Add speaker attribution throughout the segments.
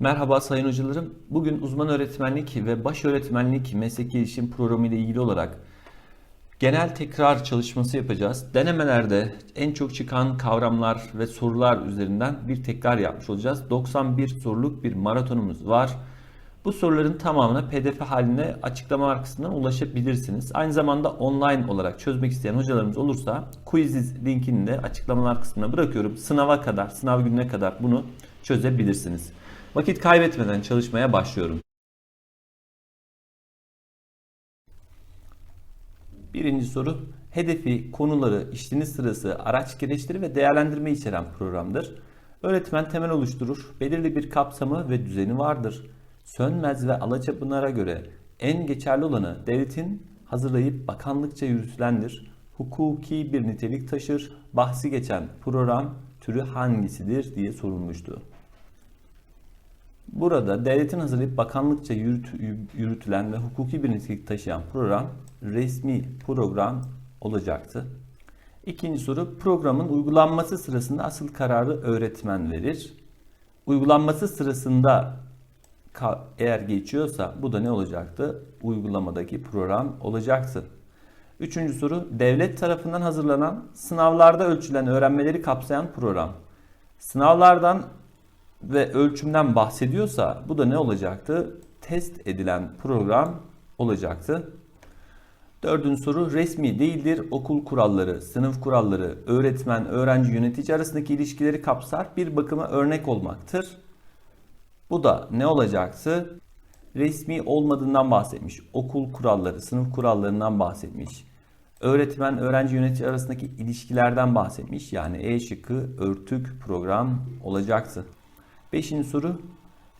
Speaker 1: Merhaba sayın hocalarım. Bugün uzman öğretmenlik ve baş öğretmenlik meslek gelişim programı ile ilgili olarak genel tekrar çalışması yapacağız. Denemelerde en çok çıkan kavramlar ve sorular üzerinden bir tekrar yapmış olacağız. 91 soruluk bir maratonumuz var. Bu soruların tamamına pdf haline açıklama kısmından ulaşabilirsiniz. Aynı zamanda online olarak çözmek isteyen hocalarımız olursa quiziz linkini de açıklamalar kısmına bırakıyorum. Sınava kadar, sınav gününe kadar bunu çözebilirsiniz. Vakit kaybetmeden çalışmaya başlıyorum. Birinci soru. Hedefi, konuları, işleniş sırası, araç gereçleri ve değerlendirme içeren programdır. Öğretmen temel oluşturur. Belirli bir kapsamı ve düzeni vardır. Sönmez ve alacapınara göre en geçerli olanı devletin hazırlayıp bakanlıkça yürütülendir. Hukuki bir nitelik taşır. Bahsi geçen program türü hangisidir diye sorulmuştu. Burada devletin hazırlayıp bakanlıkça yürüt, yürütülen ve hukuki bir nitelik taşıyan program resmi program olacaktı. İkinci soru programın uygulanması sırasında asıl kararı öğretmen verir. Uygulanması sırasında eğer geçiyorsa bu da ne olacaktı? Uygulamadaki program olacaktı. Üçüncü soru devlet tarafından hazırlanan sınavlarda ölçülen öğrenmeleri kapsayan program. Sınavlardan ve ölçümden bahsediyorsa bu da ne olacaktı? Test edilen program olacaktı. Dördüncü soru resmi değildir. Okul kuralları, sınıf kuralları, öğretmen, öğrenci, yönetici arasındaki ilişkileri kapsar. Bir bakıma örnek olmaktır. Bu da ne olacaktı? Resmi olmadığından bahsetmiş. Okul kuralları, sınıf kurallarından bahsetmiş. Öğretmen, öğrenci, yönetici arasındaki ilişkilerden bahsetmiş. Yani E şıkkı örtük program olacaktı. Beşinci soru.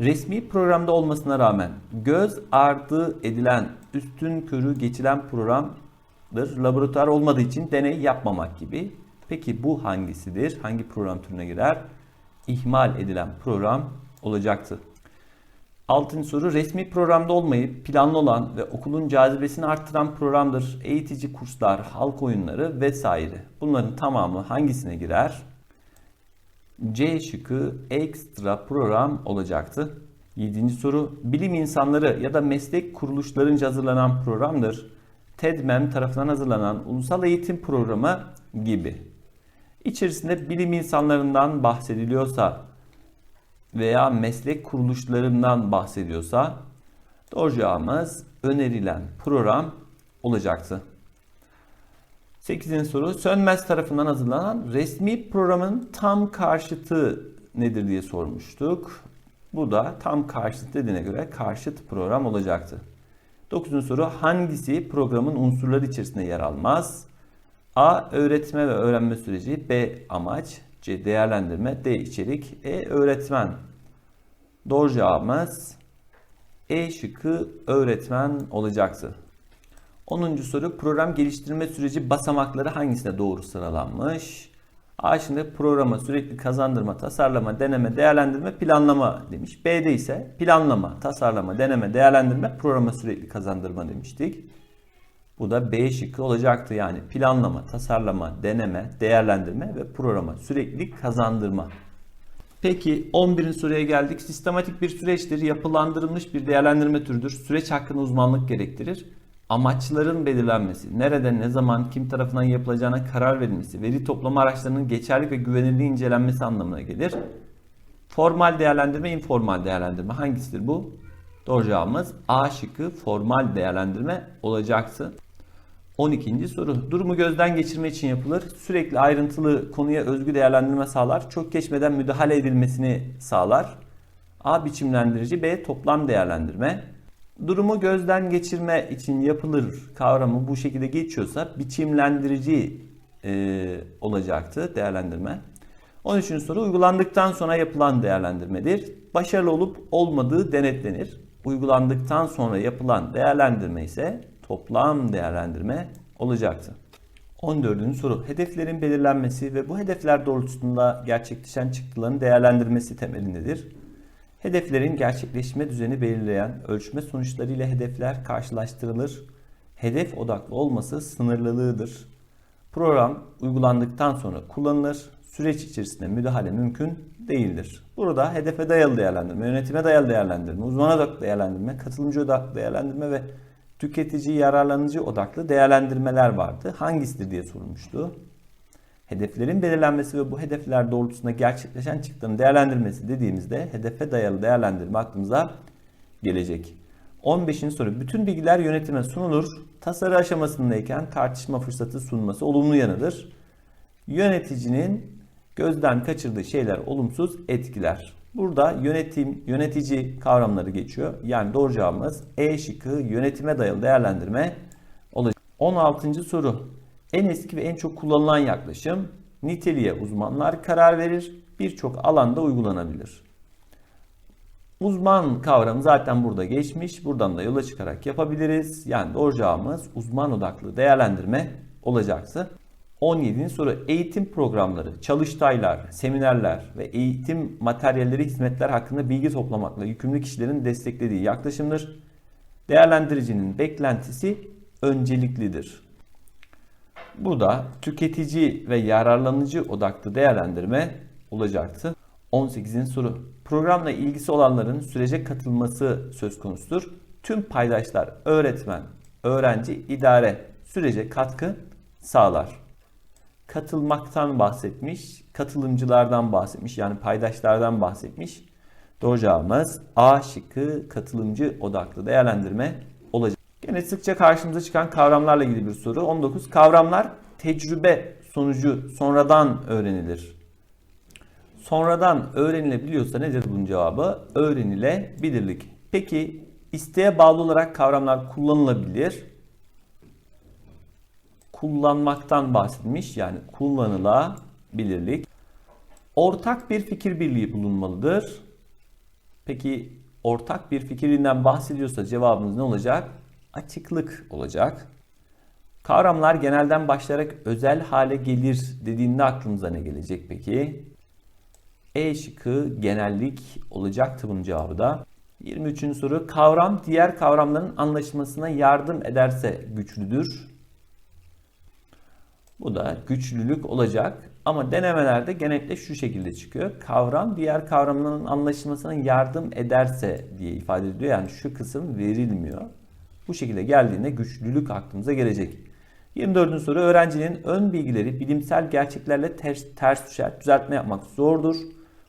Speaker 1: Resmi programda olmasına rağmen göz ardı edilen üstün körü geçilen programdır. Laboratuvar olmadığı için deney yapmamak gibi. Peki bu hangisidir? Hangi program türüne girer? İhmal edilen program olacaktı. Altıncı soru resmi programda olmayıp planlı olan ve okulun cazibesini arttıran programdır. Eğitici kurslar, halk oyunları vesaire. Bunların tamamı hangisine girer? C şıkkı ekstra program olacaktı. Yedinci soru bilim insanları ya da meslek kuruluşlarınca hazırlanan programdır. TEDMEM tarafından hazırlanan ulusal eğitim programı gibi. İçerisinde bilim insanlarından bahsediliyorsa veya meslek kuruluşlarından bahsediyorsa doğru cevabımız önerilen program olacaktı. 8. soru Sönmez tarafından hazırlanan resmi programın tam karşıtı nedir diye sormuştuk. Bu da tam karşıt dediğine göre karşıt program olacaktı. 9. soru hangisi programın unsurları içerisinde yer almaz? A. Öğretme ve öğrenme süreci B. Amaç C. Değerlendirme D. içerik E. Öğretmen Doğru cevabımız E şıkkı öğretmen olacaktı. 10. soru program geliştirme süreci basamakları hangisine doğru sıralanmış? A şimdi programa sürekli kazandırma, tasarlama, deneme, değerlendirme, planlama demiş. B'de ise planlama, tasarlama, deneme, değerlendirme, programa sürekli kazandırma demiştik. Bu da B şıkkı olacaktı yani planlama, tasarlama, deneme, değerlendirme ve programa sürekli kazandırma. Peki 11. soruya geldik. Sistematik bir süreçtir, yapılandırılmış bir değerlendirme türüdür. Süreç hakkında uzmanlık gerektirir amaçların belirlenmesi, nerede, ne zaman, kim tarafından yapılacağına karar verilmesi, veri toplama araçlarının geçerli ve güvenilirliği incelenmesi anlamına gelir. Formal değerlendirme, informal değerlendirme hangisidir bu? Doğru cevabımız A şıkkı formal değerlendirme olacaktı. 12. soru. Durumu gözden geçirme için yapılır. Sürekli ayrıntılı konuya özgü değerlendirme sağlar. Çok geçmeden müdahale edilmesini sağlar. A biçimlendirici, B toplam değerlendirme durumu gözden geçirme için yapılır kavramı bu şekilde geçiyorsa biçimlendirici e, olacaktı değerlendirme. 13. soru uygulandıktan sonra yapılan değerlendirmedir. Başarılı olup olmadığı denetlenir. Uygulandıktan sonra yapılan değerlendirme ise toplam değerlendirme olacaktı. 14. soru hedeflerin belirlenmesi ve bu hedefler doğrultusunda gerçekleşen çıktıların değerlendirmesi temelindedir. Hedeflerin gerçekleşme düzeni belirleyen ölçme sonuçları ile hedefler karşılaştırılır. Hedef odaklı olması sınırlılığıdır. Program uygulandıktan sonra kullanılır. süreç içerisinde müdahale mümkün değildir. Burada hedefe dayalı değerlendirme, yönetime dayalı değerlendirme, uzmana odaklı değerlendirme, katılımcı odaklı değerlendirme ve tüketici yararlanıcı odaklı değerlendirmeler vardı. Hangisidir diye sorulmuştu. Hedeflerin belirlenmesi ve bu hedefler doğrultusunda gerçekleşen çıktının değerlendirmesi dediğimizde hedefe dayalı değerlendirme aklımıza gelecek. 15. soru. Bütün bilgiler yönetime sunulur. Tasarı aşamasındayken tartışma fırsatı sunması olumlu yanıdır. Yöneticinin gözden kaçırdığı şeyler olumsuz etkiler. Burada yönetim, yönetici kavramları geçiyor. Yani doğru cevabımız E şıkkı yönetime dayalı değerlendirme olacak. 16. soru. En eski ve en çok kullanılan yaklaşım niteliğe uzmanlar karar verir. Birçok alanda uygulanabilir. Uzman kavramı zaten burada geçmiş. Buradan da yola çıkarak yapabiliriz. Yani doğru cevabımız uzman odaklı değerlendirme olacaktı. 17. soru eğitim programları, çalıştaylar, seminerler ve eğitim materyalleri, hizmetler hakkında bilgi toplamakla yükümlü kişilerin desteklediği yaklaşımdır. Değerlendiricinin beklentisi önceliklidir. Bu da tüketici ve yararlanıcı odaklı değerlendirme olacaktı. 18. soru. Programla ilgisi olanların sürece katılması söz konusudur. Tüm paydaşlar, öğretmen, öğrenci, idare sürece katkı sağlar. Katılmaktan bahsetmiş, katılımcılardan bahsetmiş yani paydaşlardan bahsetmiş. Doğru cevabımız A şıkkı katılımcı odaklı değerlendirme Gene sıkça karşımıza çıkan kavramlarla ilgili bir soru. 19. Kavramlar tecrübe sonucu sonradan öğrenilir. Sonradan öğrenilebiliyorsa nedir bunun cevabı? Öğrenilebilirlik. Peki isteğe bağlı olarak kavramlar kullanılabilir. Kullanmaktan bahsetmiş yani kullanılabilirlik. Ortak bir fikir birliği bulunmalıdır. Peki ortak bir fikirinden bahsediyorsa cevabımız ne olacak? Açıklık olacak. Kavramlar genelden başlayarak özel hale gelir dediğinde aklımıza ne gelecek peki? E şıkkı genellik olacaktı bunun cevabı da. 23. soru kavram diğer kavramların anlaşılmasına yardım ederse güçlüdür. Bu da güçlülük olacak ama denemelerde genellikle şu şekilde çıkıyor. Kavram diğer kavramların anlaşılmasına yardım ederse diye ifade ediliyor. Yani şu kısım verilmiyor. Bu şekilde geldiğinde güçlülük aklımıza gelecek. 24. soru öğrencinin ön bilgileri bilimsel gerçeklerle ters, ters düşer. Düzeltme yapmak zordur.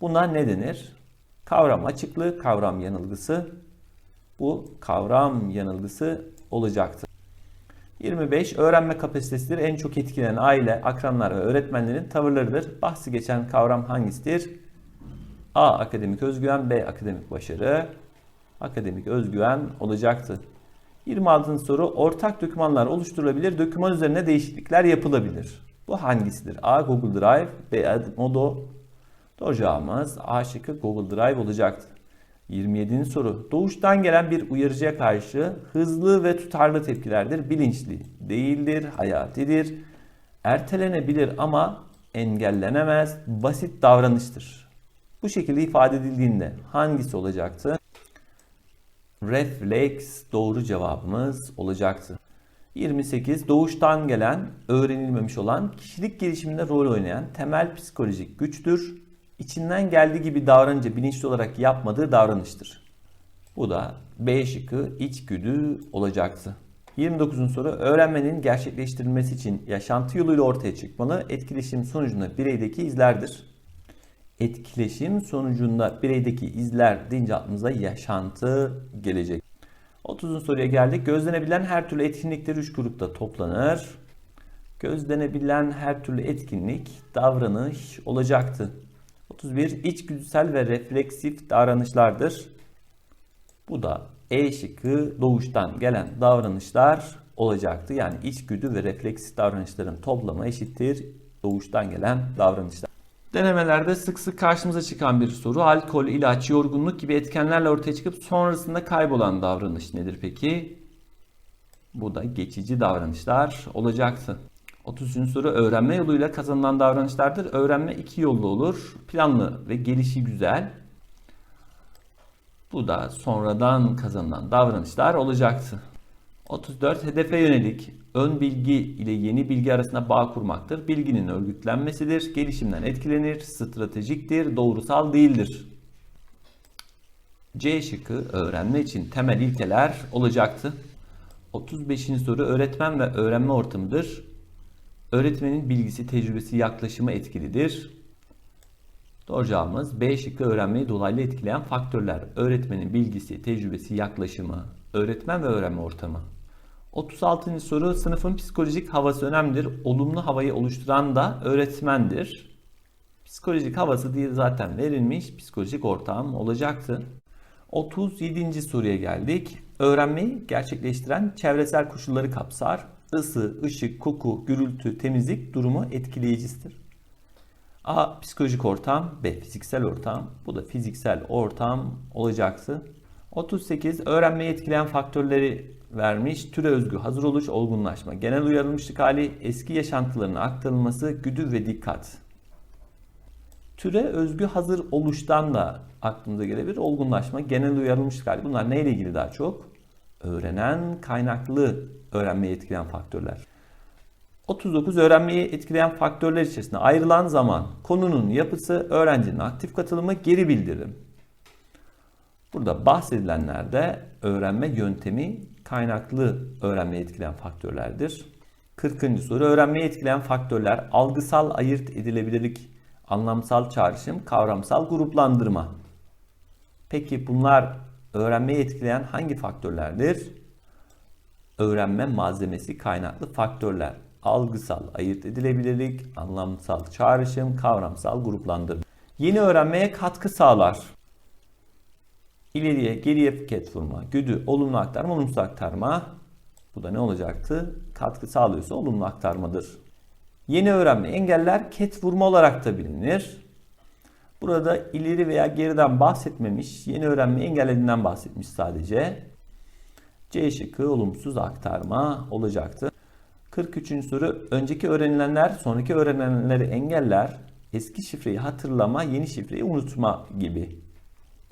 Speaker 1: Buna ne denir? Kavram açıklığı, kavram yanılgısı. Bu kavram yanılgısı olacaktır. 25. Öğrenme kapasitesidir. En çok etkilenen aile, akranlar ve öğretmenlerin tavırlarıdır. Bahsi geçen kavram hangisidir? A. Akademik özgüven, B. Akademik başarı. Akademik özgüven olacaktı. 26. soru. Ortak dokümanlar oluşturulabilir. Doküman üzerine değişiklikler yapılabilir. Bu hangisidir? A. Google Drive, B. Modo. Doğru cevabımız A şıkkı Google Drive olacaktı. 27. soru. Doğuştan gelen bir uyarıcıya karşı hızlı ve tutarlı tepkilerdir. Bilinçli değildir, hayatidir. Ertelenebilir ama engellenemez, basit davranıştır. Bu şekilde ifade edildiğinde hangisi olacaktı? Refleks doğru cevabımız olacaktı. 28. Doğuştan gelen, öğrenilmemiş olan, kişilik gelişiminde rol oynayan temel psikolojik güçtür içinden geldiği gibi davranınca bilinçli olarak yapmadığı davranıştır. Bu da B şıkkı içgüdü olacaktı. 29. soru öğrenmenin gerçekleştirilmesi için yaşantı yoluyla ortaya çıkmalı. Etkileşim sonucunda bireydeki izlerdir. Etkileşim sonucunda bireydeki izler deyince aklımıza yaşantı gelecek. 30. soruya geldik. Gözlenebilen her türlü etkinlikler 3 grupta toplanır. Gözlenebilen her türlü etkinlik davranış olacaktı. 31 içgüdüsel ve refleksif davranışlardır. Bu da E şıkkı doğuştan gelen davranışlar olacaktı. Yani içgüdü ve refleksif davranışların toplamı eşittir doğuştan gelen davranışlar. Denemelerde sık sık karşımıza çıkan bir soru. Alkol, ilaç, yorgunluk gibi etkenlerle ortaya çıkıp sonrasında kaybolan davranış nedir peki? Bu da geçici davranışlar olacaktı. 30. soru öğrenme yoluyla kazanılan davranışlardır. Öğrenme iki yollu olur. Planlı ve gelişi güzel. Bu da sonradan kazanılan davranışlar olacaktı. 34. Hedefe yönelik ön bilgi ile yeni bilgi arasında bağ kurmaktır. Bilginin örgütlenmesidir. Gelişimden etkilenir. Stratejiktir. Doğrusal değildir. C şıkkı öğrenme için temel ilkeler olacaktı. 35. soru öğretmen ve öğrenme ortamıdır. Öğretmenin bilgisi, tecrübesi, yaklaşımı etkilidir. Doğru cevabımız B şıkkı öğrenmeyi dolaylı etkileyen faktörler. Öğretmenin bilgisi, tecrübesi, yaklaşımı, öğretmen ve öğrenme ortamı. 36. soru sınıfın psikolojik havası önemlidir. Olumlu havayı oluşturan da öğretmendir. Psikolojik havası diye zaten verilmiş. Psikolojik ortam olacaktı. 37. soruya geldik. Öğrenmeyi gerçekleştiren çevresel koşulları kapsar. Isı, ışık, koku, gürültü, temizlik durumu etkileyicisidir. A. Psikolojik ortam. B. Fiziksel ortam. Bu da fiziksel ortam olacaktı. 38. Öğrenmeyi etkileyen faktörleri vermiş. Türe özgü hazır oluş, olgunlaşma. Genel uyarılmışlık hali, eski yaşantılarının aktarılması, güdü ve dikkat. Türe özgü hazır oluştan da aklımıza gelebilir. Olgunlaşma, genel uyarılmışlık hali. Bunlar neyle ilgili daha çok? Öğrenen, kaynaklı öğrenmeyi etkileyen faktörler. 39 öğrenmeyi etkileyen faktörler içerisinde ayrılan zaman, konunun yapısı, öğrencinin aktif katılımı, geri bildirim. Burada bahsedilenlerde öğrenme yöntemi kaynaklı öğrenmeyi etkileyen faktörlerdir. 40. soru öğrenmeyi etkileyen faktörler algısal ayırt edilebilirlik, anlamsal çağrışım, kavramsal gruplandırma. Peki bunlar öğrenmeyi etkileyen hangi faktörlerdir? Öğrenme malzemesi kaynaklı faktörler. Algısal ayırt edilebilirlik, anlamsal çağrışım, kavramsal gruplandırma. Yeni öğrenmeye katkı sağlar. İleriye, geriye ket vurma, güdü, olumlu aktarma, olumsuz aktarma. Bu da ne olacaktı? Katkı sağlıyorsa olumlu aktarmadır. Yeni öğrenme engeller ket vurma olarak da bilinir. Burada ileri veya geriden bahsetmemiş, yeni öğrenme engellediğinden bahsetmiş sadece. C şıkkı olumsuz aktarma olacaktı. 43. soru önceki öğrenilenler sonraki öğrenilenleri engeller. Eski şifreyi hatırlama, yeni şifreyi unutma gibi.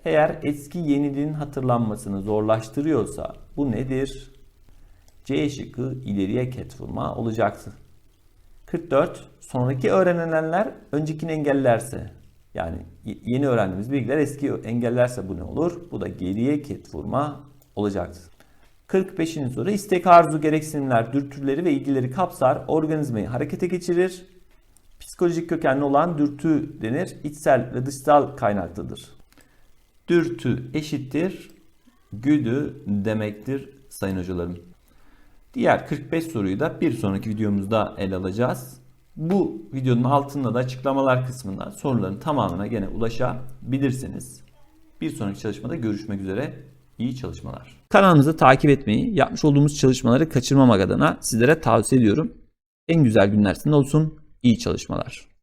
Speaker 1: Eğer eski yeniliğin hatırlanmasını zorlaştırıyorsa bu nedir? C şıkkı ileriye ket vurma olacaktı. 44. Sonraki öğrenilenler öncekini engellerse yani yeni öğrendiğimiz bilgiler eski engellerse bu ne olur? Bu da geriye ket vurma olacaktır. 45. soru istek arzu gereksinimler, dürtüleri ve ilgileri kapsar, organizmayı harekete geçirir. Psikolojik kökenli olan dürtü denir. İçsel ve dışsal kaynaklıdır. Dürtü eşittir güdü demektir sayın hocalarım. Diğer 45 soruyu da bir sonraki videomuzda ele alacağız. Bu videonun altında da açıklamalar kısmında soruların tamamına gene ulaşabilirsiniz. Bir sonraki çalışmada görüşmek üzere. İyi çalışmalar. Kanalımızı takip etmeyi, yapmış olduğumuz çalışmaları kaçırmamak adına sizlere tavsiye ediyorum. En güzel günler sizin olsun. İyi çalışmalar.